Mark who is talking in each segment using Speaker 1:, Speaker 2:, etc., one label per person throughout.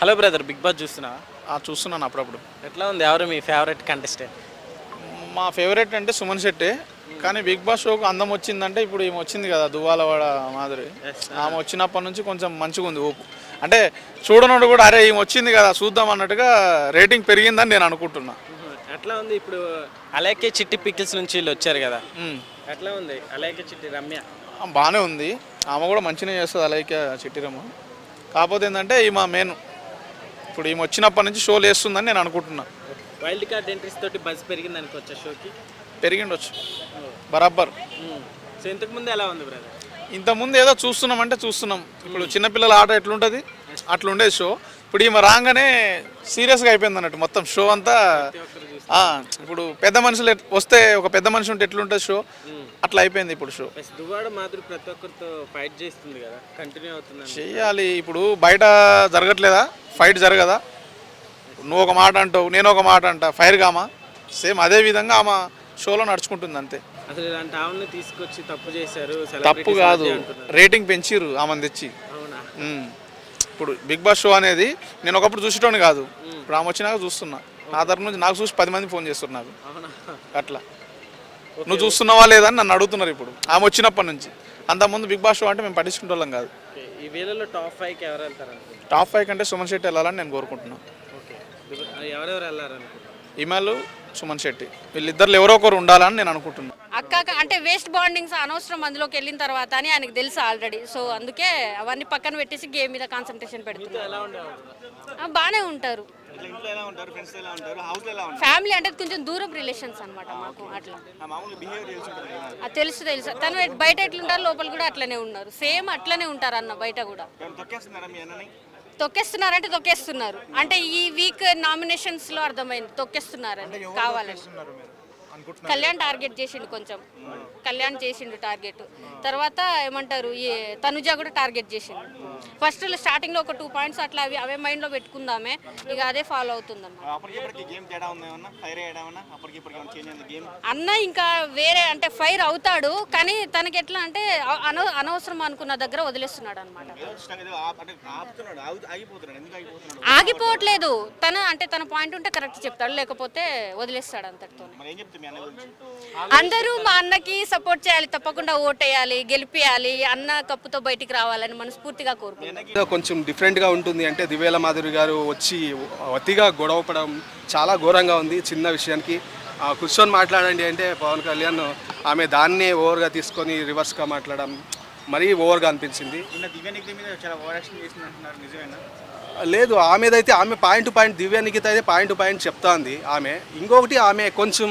Speaker 1: Hello brother big boss చూస్తున్నా?
Speaker 2: చూస్తున్నాను అప్పుడప్పుడు.
Speaker 1: ఎట్లా ఉంది? ఎవరు మీ ఫేవరెట్ కంటెస్టెంట్
Speaker 2: మా ఫేవరెట్ అంటే సుమన్ శెట్టి. కానీ బిగ్ బాస్ షోకు అందం వచ్చిందంటే ఇప్పుడు ఈమె వచ్చింది కదా దువ్వాలవాడ మాదిరి. ఆమె వచ్చినప్పటి నుంచి కొంచెం మంచిగా ఉంది ఊపు. అంటే చూడనోడు కూడా అరే ఈమె వచ్చింది కదా చూద్దాం అన్నట్టుగా రేటింగ్ పెరిగిందని నేను అనుకుంటున్నా.
Speaker 1: ఎట్లా ఉంది ఇప్పుడు అలాగే చిట్టి పికిల్స్ నుంచి వీళ్ళు వచ్చారు కదా. ఎట్లా ఉంది? అలాగే చిట్టి రమ్య?
Speaker 2: బాగానే ఉంది. ఆమె కూడా మంచిగా చేస్తుంది అలాగే చిట్టిరమ్మ కాకపోతే ఏంటంటే ఈమె మెయిన్ ఇప్పుడు ఈమె వచ్చినప్పటి నుంచి షోలు వేస్తుందని నేను అనుకుంటున్నా.
Speaker 1: వైల్డ్ కార్డ్ ఎంట్రీస్ తోటి బజ్ పెరిగింది అనుకోవచ్చా షోకి
Speaker 2: పెరిగిండొచ్చు. బరాబర్.
Speaker 1: సో ఇంతకు ముందు ఎలా ఉంది బ్రదర్
Speaker 2: ఇంతకుముందు ఏదో చూస్తున్నాం అంటే చూస్తున్నాం. ఇప్పుడు చిన్నపిల్లల ఆట ఎట్లుంటుంది? అట్లా ఉండేది షో ఇప్పుడు ఈమె రాగానే సీరియస్గా అయిపోయింది అన్నట్టు మొత్తం షో అంతా. ఇప్పుడు పెద్ద మనుషులు వస్తే ఒక పెద్ద మనిషి ఉంటే ఎట్లుంటుంది షో అట్లా అయిపోయింది ఇప్పుడు షో
Speaker 1: దువ్వాడ మాదిరి ప్రతి ఒక్కరితో ఫైట్ చేస్తుంది కదా కంటిన్యూ అవుతుంది
Speaker 2: చెయ్యాలి ఇప్పుడు బయట జరగట్లేదా? ఫైట్ జరగదా? నువ్వు ఒక మాట అంటావు నేను ఒక మాట అంటా ఫైర్ కామా సేమ్ అదే విధంగా ఆమె షోలో నడుచుకుంటుంది అంతే.
Speaker 1: అసలు ఇలాంటి ఆవుల్ని తీసుకొచ్చి తప్పు చేశారు
Speaker 2: తప్పు కాదు. రేటింగ్ పెంచిర్రు ఆమెను తెచ్చి. ఇప్పుడు బిగ్ బాస్ షో అనేది నేను ఒకప్పుడు చూసేటోని కాదు. ఇప్పుడు ఆమె వచ్చినాక చూస్తున్నా. నా తరపు నుంచి నాకు చూసి పది మంది ఫోన్ చేస్తున్నారు అట్లా. నువ్వు చూస్తున్నావా లేదా అని నన్ను అడుగుతున్నారు ఇప్పుడు. ఆమె వచ్చినప్పటి నుంచి. అంతకుముందు బిగ్ బాస్ షో అంటే మేము పట్టించుకుంటాం కాదు.
Speaker 1: ఈ వేళలో టాప్ ఫైవ్కి ఎవరు వెళ్తారు
Speaker 2: టాప్ ఫైవ్ కంటే సుమన్ శెట్టి వెళ్ళాలని నేను కోరుకుంటున్నాను
Speaker 1: ఎవరెవరు
Speaker 2: ఇమాలు సుమన్ శెట్టి. వీళ్ళిద్దరు ఎవరో ఒకరు ఉండాలని నేను అనుకుంటున్నాను
Speaker 3: అక్క అంటే వేస్ట్ బాండింగ్స్ అనవసరం అందులోకి వెళ్ళిన తర్వాత అని ఆయనకు తెలుసు ఆల్రెడీ. సో అందుకే అవన్నీ పక్కన పెట్టేసి గేమ్ మీద కాన్సన్ట్రేషన్ పెడుతున్నారు
Speaker 1: ఎలా ఉండేవారు
Speaker 3: ఆ, బాగానే ఉంటారు. ఫ్యామిలీ అంటే కొంచెం దూరం రిలేషన్స్ అన్నమాట మాకు అట్లా.
Speaker 1: తెలిసి
Speaker 3: తెలుసు తను బయట ఎట్లుంటారు లోపల కూడా అట్లనే ఉన్నారు. సేమ్ అట్లనే ఉంటారు అన్న బయట కూడా.
Speaker 1: తొక్కేస్తున్నారా
Speaker 3: తొక్కేస్తున్నారంటే తొక్కేస్తున్నారు. అంటే ఈ వీక్ నామినేషన్స్లో అర్థమైంది. తొక్కేస్తున్నారని కావాలని. కళ్యాణ్ టార్గెట్ చేసిండు కొంచెం. కళ్యాణ్ చేసిండు టార్గెట్. తర్వాత ఏమంటారు ఈ తనుజ కూడా టార్గెట్ చేసిండు. ఫస్ట్ స్టార్టింగ్లో ఒక టూ పాయింట్స్ అట్లా అవి అవే మైండ్లో పెట్టుకుందామే. ఇక అదే ఫాలో అవుతుంది అన్న ఇంకా వేరే అంటే ఫైర్ అవుతాడు కానీ తనకి ఎట్లా అంటే అనవసరం అనుకున్న దగ్గర వదిలేస్తున్నాడు అనమాట ఆగిపోవట్లేదు. తన అంటే తన పాయింట్ ఉంటే కరెక్ట్ చెప్తాడు లేకపోతే వదిలేస్తాడు అంతటితో అందరూ మా అన్నకి సపోర్ట్ చేయాలి తప్పకుండా ఓటేయాలి గెలిపియాలి అన్న కప్పుతో బయటికి రావాలని మనస్ఫూర్తిగా కోరుకుంటున్నాను
Speaker 4: ఏదో కొంచెం డిఫరెంట్గా ఉంటుంది అంటే దివేల మాధురి గారు వచ్చి అతిగా గొడవపడడం చాలా ఘోరంగా ఉంది చిన్న విషయానికి. ఆ, కూర్చొని మాట్లాడండి అంటే పవన్ కళ్యాణ్ ఆమె దాన్నే ఓవర్గా తీసుకొని రివర్స్గా మాట్లాడడం మరీ ఓవర్గా అనిపించింది. లేదు ఆమెదైతే ఆమె point to point Divya Nikhita అయితే పాయింట్ పాయింట్ చెప్తాంది ఆమె. ఇంకొకటి ఆమె కొంచెం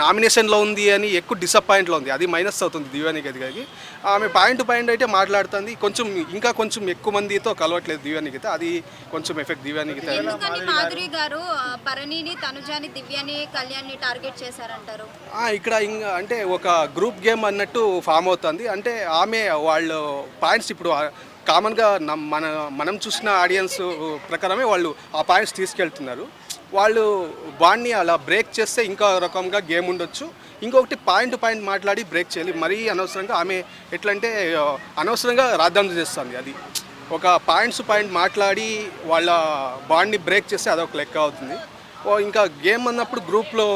Speaker 4: నామినేషన్లో ఉంది అని ఎక్కువ డిసప్పాయింట్లో ఉంది. అది మైనస్ అవుతుంది దివ్య నిఖిత గారికి ఆమె పాయింట్ టు పాయింట్ అయితే మాట్లాడుతుంది. కొంచెం ఇంకా కొంచెం ఎక్కువ మందితో కలవట్లేదు దివ్య నిఖిత. అది కొంచెం ఎఫెక్ట్ దివ్య నిఖిత
Speaker 5: ఎందుకని మాధురి గారు ఆ, భరణిని తనుజాని దివ్యని కళ్యాణ్ని టార్గెట్ చేశారంటారు?
Speaker 4: ఇక్కడ ఇంకా అంటే ఒక గ్రూప్ గేమ్ అన్నట్టు ఫామ్ అవుతుంది. అంటే ఆమె వాళ్ళు పాయింట్స్ ఇప్పుడు కామన్గా నమ్- మన మనం చూసిన ఆడియన్స్ ప్రకారమే వాళ్ళు ఆ పాయింట్స్ తీసుకెళ్తున్నారు. వాళ్ళు బాండ్ని అలా బ్రేక్ చేస్తే ఇంకా రకంగా గేమ్ ఉండొచ్చు. ఇంకొకటి పాయింట్ పాయింట్ మాట్లాడి బ్రేక్ చేయాలి. మరీ అనవసరంగా ఆమె ఎట్లంటే అనవసరంగా రాద్దాం చేస్తుంది అది. ఒక పాయింట్స్ పాయింట్ మాట్లాడి వాళ్ళ బాండ్ని బ్రేక్ చేస్తే అదొక లెక్క అవుతుంది. ఇంకా గేమ్ అన్నప్పుడు గ్రూప్లో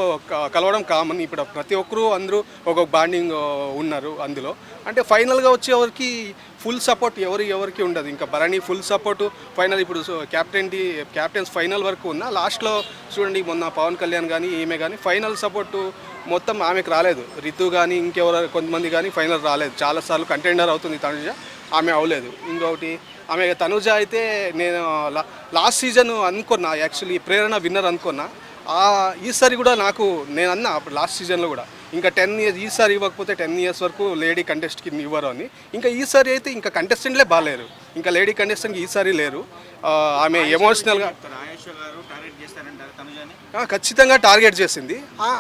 Speaker 4: కలవడం కామన్ ఇప్పుడు ప్రతి ఒక్కరూ అందరూ ఒక బాండింగ్ ఉన్నారు అందులో. అంటే ఫైనల్గా వచ్చేవరికి ఫుల్ సపోర్ట్ ఎవరు ఎవరికి ఉండదు. ఇంకా భరణి ఫుల్ సపోర్ట్ ఫైనల్ ఇప్పుడు క్యాప్టెన్ క్యాప్టెన్స్ ఫైనల్ వరకు ఉన్న లాస్ట్లో చూడండి మొన్న పవన్ కళ్యాణ్ కానీ ఈమె కానీ ఫైనల్ సపోర్టు మొత్తం ఆమెకు రాలేదు. రితు కానీ ఇంకెవరు కొంతమంది కానీ ఫైనల్ రాలేదు. చాలాసార్లు కంటెండర్ అవుతుంది తనుజ ఆమె అవ్వలేదు. ఇంకొకటి ఆమె తనుజ అయితే నేను లాస్ట్ సీజన్ అనుకున్నా యాక్చువల్లీ ప్రేరణ విన్నర్ అనుకున్నా. ఆ ఈసారి కూడా నాకు నేను అన్నా అప్పుడు లాస్ట్ సీజన్లో కూడా. ఇంకా టెన్ ఇయర్స్ ఈసారి ఇవ్వకపోతే టెన్ ఇయర్స్ వరకు లేడీ కంటెస్ట్కి ఇవ్వరు అని. ఇంకా ఈసారి అయితే ఇంకా కంటెస్టెంట్లే బాగాలేరు. ఇంకా లేడీ కంటెస్టెంట్కి ఈసారి లేరు. ఆమె ఎమోషనల్గా ఖచ్చితంగా టార్గెట్ చేసింది.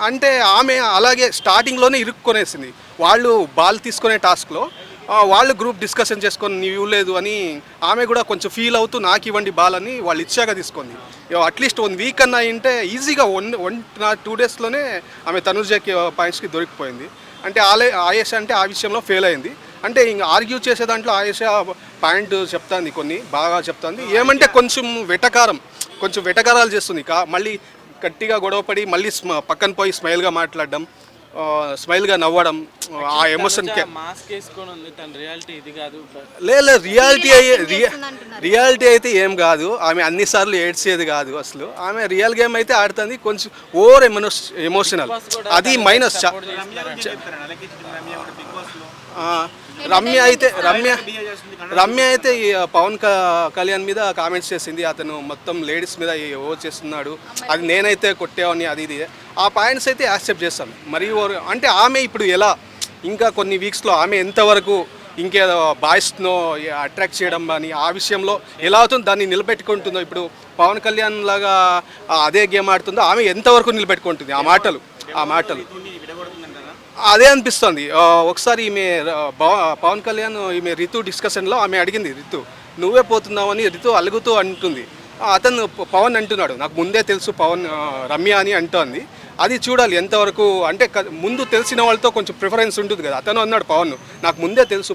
Speaker 4: అంటే ఆమె అలాగే స్టార్టింగ్లోనే ఇరుక్కునేసింది. వాళ్ళు బాల్ తీసుకునే టాస్క్లో వాళ్ళు గ్రూప్ డిస్కషన్ చేసుకొని నీవు ఇవ్వలేదు అని ఆమె కూడా కొంచెం ఫీల్ అవుతూ నాకు ఇవ్వండి బాల్ అని వాళ్ళు ఇచ్చాక తీసుకుంది. అట్లీస్ట్ వన్ వీక్ అన్న అయింటే ఈజీగా వన్ వన్ టూ డేస్లోనే ఆమె తనుజకి పాయింట్స్కి దొరికిపోయింది. అంటే ఆలే ఆయేష్ అంటే ఆ విషయంలో ఫెయిల్ అయింది. అంటే ఇంక ఆర్గ్యూ చేసే దాంట్లో ఆయేష పాయింట్ చెప్తాంది కొన్ని బాగా చెప్తాంది. ఏమంటే కొంచెం వెటకారం కొంచెం వెటకారాలు చేస్తుంది. కా మళ్ళీ గట్టిగా గొడవపడి మళ్ళీ స్మ పక్కన పోయి స్మైల్గా మాట్లాడడం స్మైల్గా నవ్వడం ఆ
Speaker 1: కాదు
Speaker 4: లేదు రియాలిటీ. రియాలిటీ అయితే ఏం కాదు. ఆమె అన్నిసార్లు ఏడ్చేది కాదు అసలు. ఆమె రియల్ గేమ్ అయితే ఆడుతుంది కొంచెం ఓవర్ ఎమోస్ ఎమోషనల్ అది మైనస్ రమ్య అయితే రమ్య రమ్య అయితే ఈ పవన్ కళ్యాణ్ మీద కామెంట్స్ చేసింది. అతను మొత్తం లేడీస్ మీద ఓ చేస్తున్నాడు? అది నేనైతే కొట్టేవని అది ఇది. ఆ పాయింట్స్ అయితే యాక్సెప్ట్ చేస్తాను. మరి ఓవర్- అంటే ఆమె ఇప్పుడు ఎలా? ఇంకా కొన్ని వీక్స్లో ఆమె ఎంతవరకు ఇంకేదో బాయ్స్ను అట్రాక్ట్ చేయడం కానీ ఆ విషయంలో ఎలా అవుతుందో దాన్ని నిలబెట్టుకుంటుందో ఇప్పుడు పవన్ కళ్యాణ్ లాగా అదే గేమ్ ఆడుతుందో ఆమె ఎంతవరకు నిలబెట్టుకుంటుంది ఆ మాటలు? ఆ మాటలు. అదే అనిపిస్తుంది. ఒకసారి ఈమె పవన్ కళ్యాణ్ ఈమె రితు డిస్కషన్లో ఆమె అడిగింది రితు నువ్వే పోతున్నావని రితు అలుగుతూ అంటుంది. అతను పవన్ అంటున్నాడు నాకు ముందే తెలుసు పవన్ రమ్య అని అంటోంది. అది చూడాలి ఎంతవరకు అంటే ముందు తెలిసిన వాళ్ళతో కొంచెం ప్రిఫరెన్స్ ఉంటుంది కదా అతను అన్నాడు పవన్ నాకు ముందే తెలుసు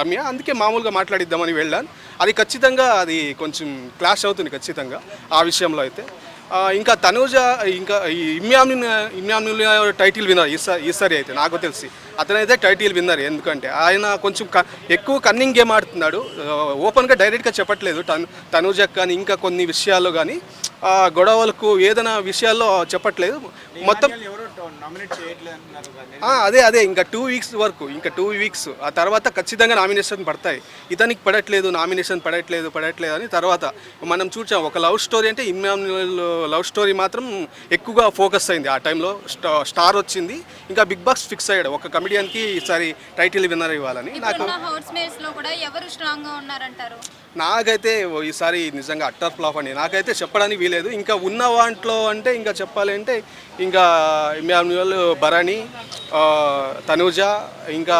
Speaker 4: రమ్య అందుకే మామూలుగా మాట్లాడిద్దామని వెళ్ళాను. అది ఖచ్చితంగా అది కొంచెం క్లాష్ అవుతుంది ఖచ్చితంగా ఆ విషయంలో అయితే. ఇంకా తనూజ ఇంకా ఈ ఇమ్యామిన్ ఇమ్యామిన్ టైటిల్ విన్నర్ ఈసారి ఈసారి అయితే నాకు తెలిసి. అతనైతే టైటిల్ విన్నర్ ఎందుకంటే ఆయన కొంచెం క- ఎక్కువ కన్నింగ్ గేమ్ ఆడుతున్నాడు. ఓపెన్గా డైరెక్ట్గా చెప్పట్లేదు తను తనూజకు కానీ ఇంకా కొన్ని విషయాల్లో కానీ. గొడవలకు ఏదైనా విషయాల్లో చెప్పట్లేదు. మొత్తం ఆ, అదే అదే ఇంకా టూ వీక్స్ వరకు ఇంకా టూ వీక్స్ ఆ తర్వాత ఖచ్చితంగా నామినేషన్ పడతాయి. ఇతనికి పడట్లేదు నామినేషన్ పడట్లేదు పడట్లేదు అని తర్వాత మనం చూసాం ఒక లవ్ స్టోరీ అంటే ఇమ్మాన్యువల్ లవ్ స్టోరీ మాత్రం ఎక్కువగా ఫోకస్ అయింది. ఆ టైంలో స్టా- స్టార్ వచ్చింది. ఇంకా బిగ్ బాస్ ఫిక్స్ అయ్యాడు. ఒక కమెడియన్కి ఈసారి టైటిల్ విన్నర్ ఇవ్వాలని. నాకు
Speaker 5: ఇప్పుడున్న హౌస్ మేట్స్లో కూడా ఎవరు స్ట్రాంగ్గా ఉన్నారంటారు?
Speaker 4: నాకైతే ఈసారి నిజంగా అట్టర్ ఫ్లాప్ అండి. నాకైతే చెప్పడానికి వీలేదు. ఇంకా ఉన్న వాంట్లో అంటే ఇంకా చెప్పాలి అంటే ఇంకా ఇమ్యాన్యువల్ భరణి తనూజ ఇంకా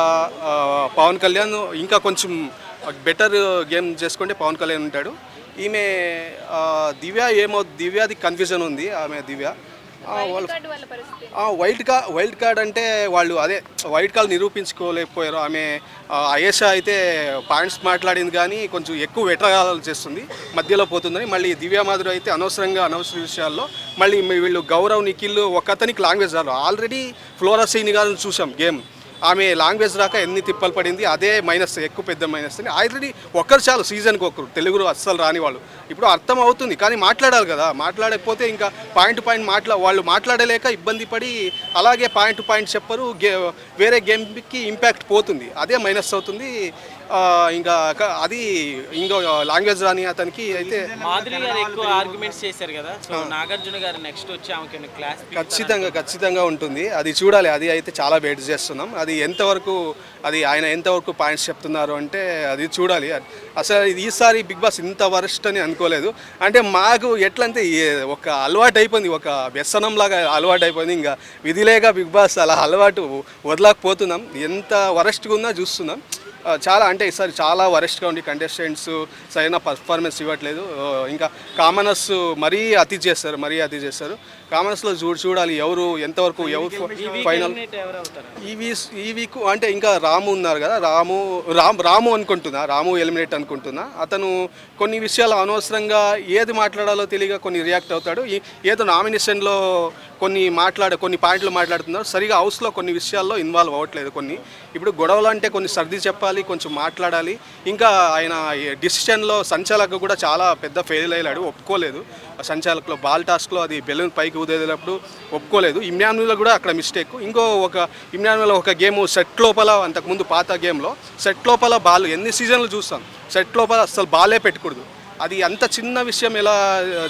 Speaker 4: పవన్ కళ్యాణ్ ఇంకా కొంచెం బెటర్ గేమ్ చేసుకుంటే పవన్ కళ్యాణ్ ఉంటాడు. ఈమె దివ్య ఏమో దివ్యాది కన్ఫ్యూజన్ ఉంది. ఆమె Divya. Wild card wild card అంటే వాళ్ళు అదే వైల్డ్ కార్డ్ నిరూపించుకోలేకపోయారు. ఆమె ఆ, అయేషా అయితే పాయింట్స్ మాట్లాడింది కానీ కొంచెం ఎక్కువ వెటరాలు చేస్తుంది. మధ్యలో పోతుందని మళ్ళీ దివ్య మాధురి అయితే అనవసరంగా అనవసర విషయాల్లో మళ్ళీ వీళ్ళు గౌరవ్ నిఖిల్ ఒక అతనికి లాంగ్వేజ్ రాదు ఆల్రెడీ ఫ్లోరా సీని గారిని చూసాం గేమ్ ఆమె లాంగ్వేజ్ రాక ఎన్ని తిప్పలు పడింది అదే మైనస్ ఎక్కువ పెద్ద మైనస్ అని. ఆల్రెడీ ఒక్కరు చాలు సీజన్కి ఒకరు తెలుగులో అస్సలు రాని వాళ్ళు. ఇప్పుడు అర్థం అవుతుంది కానీ మాట్లాడాలి కదా. మాట్లాడకపోతే ఇంకా పాయింట్ పాయింట్ మాట్లా వాళ్ళు మాట్లాడలేక ఇబ్బంది పడి అలాగే పాయింట్ పాయింట్ చెప్పరు గే వేరే గేమ్కి ఇంపాక్ట్ పోతుంది. అదే మైనస్ అవుతుంది. ఇంకా అది ఇంకో లాంగ్వేజ్ రాని అతనికి అయితే
Speaker 1: మాధురి గారు ఎక్కువ ఆర్గ్యుమెంట్స్ చేశారు కదా. సో నాగార్జున గారు నెక్స్ట్ వచ్చి ఆమెకి క్లాస్
Speaker 4: ఖచ్చితంగా ఖచ్చితంగా ఉంటుంది. అది చూడాలి. అది అయితే చాలా వెయిట్ చేస్తున్నాం. అది ఎంతవరకు అది ఆయన ఎంతవరకు పాయింట్స్ చెప్తున్నారు అంటే అది చూడాలి. అసలు ఈసారి బిగ్ బాస్ ఇంత వరస్ట్ అని అనుకోలేదు. అంటే మాకు ఎట్లంటే ఒక అలవాటు అయిపోయింది. ఒక వ్యసనం లాగా అలవాటు అయిపోయింది. ఇంకా విధిలేక బిగ్ బాస్ అలా అలవాటు వదలకపోతున్నాం. ఎంత వరస్ట్గా ఉన్నా చూస్తున్నాం. చాలా అంటే ఈసారి చాలా వరెస్ట్గా ఉంది కంటెస్టెంట్స్ సరైన పర్ఫార్మెన్స్ ఇవ్వట్లేదు. ఇంకా కామనర్స్ మరీ అతి చేస్తారు మరీ అతి చేస్తారు. కామనర్స్లో చూ చూడాలి ఎవరు ఎంతవరకు ఎవరు ఫైనల్
Speaker 1: ఎవరు అవుతారు?
Speaker 4: ఈ వీక్ ఈ వీక్ అంటే ఇంకా రాము ఉన్నారు కదా రాము రామ్ రాము అనుకుంటున్నా రాము ఎలిమినేట్ అనుకుంటున్నా. అతను కొన్ని విషయాలు అనవసరంగా ఏది మాట్లాడాలో తెలియక కొన్ని రియాక్ట్ అవుతాడు. ఏదో నామినేషన్లో కొన్ని మాట్లాడ కొన్ని పాయింట్లు మాట్లాడుతున్నారు. సరిగా హౌస్లో కొన్ని విషయాల్లో ఇన్వాల్వ్ అవ్వట్లేదు కొన్ని. ఇప్పుడు గొడవలు అంటే కొన్ని సర్ది చెప్పాలి కొంచెం మాట్లాడాలి. ఇంకా ఆయన డిసిషన్లో సంచాలక కూడా చాలా పెద్ద ఫెయిల్ అయ్యాడు ఒప్పుకోలేదు. సంచాలకులో బాల్ టాస్క్లో అది బెలూన్ పైకి ఊదేటప్పుడు ఒప్పుకోలేదు. ఇమ్రాన్లో కూడా అక్కడ మిస్టేక్ ఇంకో ఒక ఇమ్రాన్లో ఒక గేమ్ సెట్ లోపల అంతకుముందు పాత గేమ్లో సెట్ లోపల బాల్ ఎన్ని సీజన్లు చూస్తాం? సెట్ లోపల అసలు బాలే పెట్టకూడదు. అది అంత చిన్న విషయం ఎలా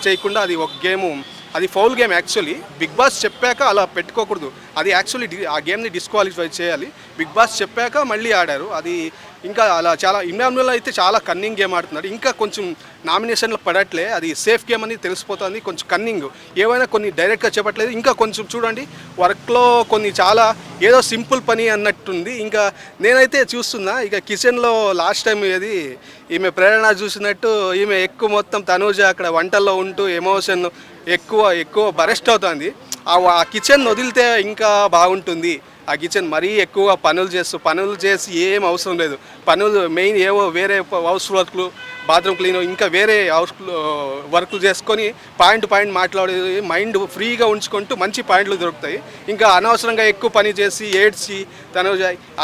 Speaker 4: చేయకుండా అది ఒక గేమ్ అది foul game actually. Bigg Boss చెప్పాక అలా పెట్టుకోకూడదు. అది యాక్చువల్లీ ఆ గేమ్ని డిస్క్వాలిఫై చేయాలి. బిగ్ బాస్ చెప్పాక మళ్ళీ ఆడారు. అది ఇంకా అలా చాలా ఇమ్రాన్లో అయితే చాలా కన్నింగ్ గేమ్ ఆడుతున్నాడు ఇంకా కొంచెం నామినేషన్లో పడట్లే. అది సేఫ్ గేమ్ అని తెలిసిపోతుంది. కొంచెం కన్నింగ్ ఏమైనా కొన్ని డైరెక్ట్గా చెప్పట్లేదు ఇంకా కొంచెం చూడండి వర్క్లో కొన్ని చాలా ఏదో సింపుల్ పని అన్నట్టుంది. ఇంకా నేనైతే చూస్తున్నా ఇక కిచెన్లో లాస్ట్ టైం ఏది ఈమె ప్రేరణ చూసినట్టు ఈమె ఎక్కువ మొత్తం తనూజ అక్కడ వంటల్లో ఉంటూ ఎమోషన్ ఎక్కువ ఎక్కువ బరెస్ట్ అవుతుంది. ఆ కిచెన్ వదిలితే ఇంకా బాగుంటుంది. ఆ కిచెన్ మరీ ఎక్కువగా పనులు చేస్తూ పనులు చేసి ఏం అవసరం లేదు. పనులు మెయిన్ ఏవో వేరే హౌస్ వర్క్లు బాత్రూమ్ క్లీన్ ఇంకా వేరే హౌస్ వర్క్లు చేసుకొని పాయింట్ పాయింట్ మాట్లాడేది మైండ్ ఫ్రీగా ఉంచుకుంటూ మంచి పాయింట్లు దొరుకుతాయి. ఇంకా అనవసరంగా ఎక్కువ పని చేసి ఏడ్చి తను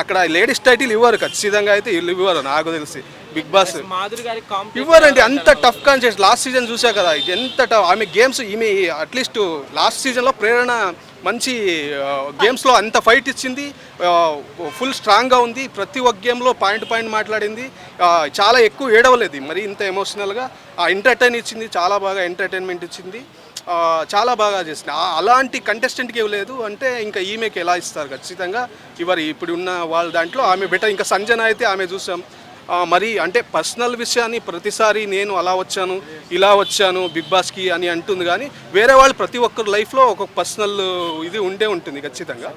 Speaker 4: అక్కడ లేడీస్ టైటిల్ ఇవ్వరు ఖచ్చితంగా అయితే వీళ్ళు ఇవ్వరు నాకు తెలిసి. బిగ్ బాస్
Speaker 1: మాధురి గారి కాంపిటీషన్
Speaker 4: ఇవ్వరండి అంత టఫ్ కాన్సెప్ట్ లాస్ట్ సీజన్ చూసా కదా ఎంత టఫ్ ఆమె గేమ్స్ ఈమె అట్లీస్ట్ లాస్ట్ సీజన్లో ప్రేరణ మంచి గేమ్స్లో అంత ఫైట్ ఇచ్చింది. ఫుల్ స్ట్రాంగ్గా ఉంది. ప్రతి ఒక్క గేమ్లో పాయింట్ పాయింట్ మాట్లాడింది. చాలా ఎక్కువ ఏడవలేదు. మరి ఇంత ఎమోషనల్గా ఎంటర్టైన్ ఇచ్చింది. చాలా బాగా ఎంటర్టైన్మెంట్ ఇచ్చింది. చాలా బాగా చేసింది. అలాంటి కంటెస్టెంట్కి ఇవ్వలేదు. అంటే ఇంకా ఈమెకి ఎలా ఇస్తారు? ఖచ్చితంగా ఇవ్వరు ఇప్పుడు ఉన్న వాళ్ళ దాంట్లో ఆమె బెటర్ ఇంకా సంజన అయితే ఆమె చూసాం. మరి అంటే పర్సనల్ విషయాన్ని ప్రతిసారి నేను అలా వచ్చాను ఇలా వచ్చాను బిగ్ బాస్కి అని అంటుంది కానీ వేరే వాళ్ళు ప్రతి ఒక్కరు లైఫ్లో ఒక పర్సనల్ ఇది ఉండే ఉంటుంది ఖచ్చితంగా.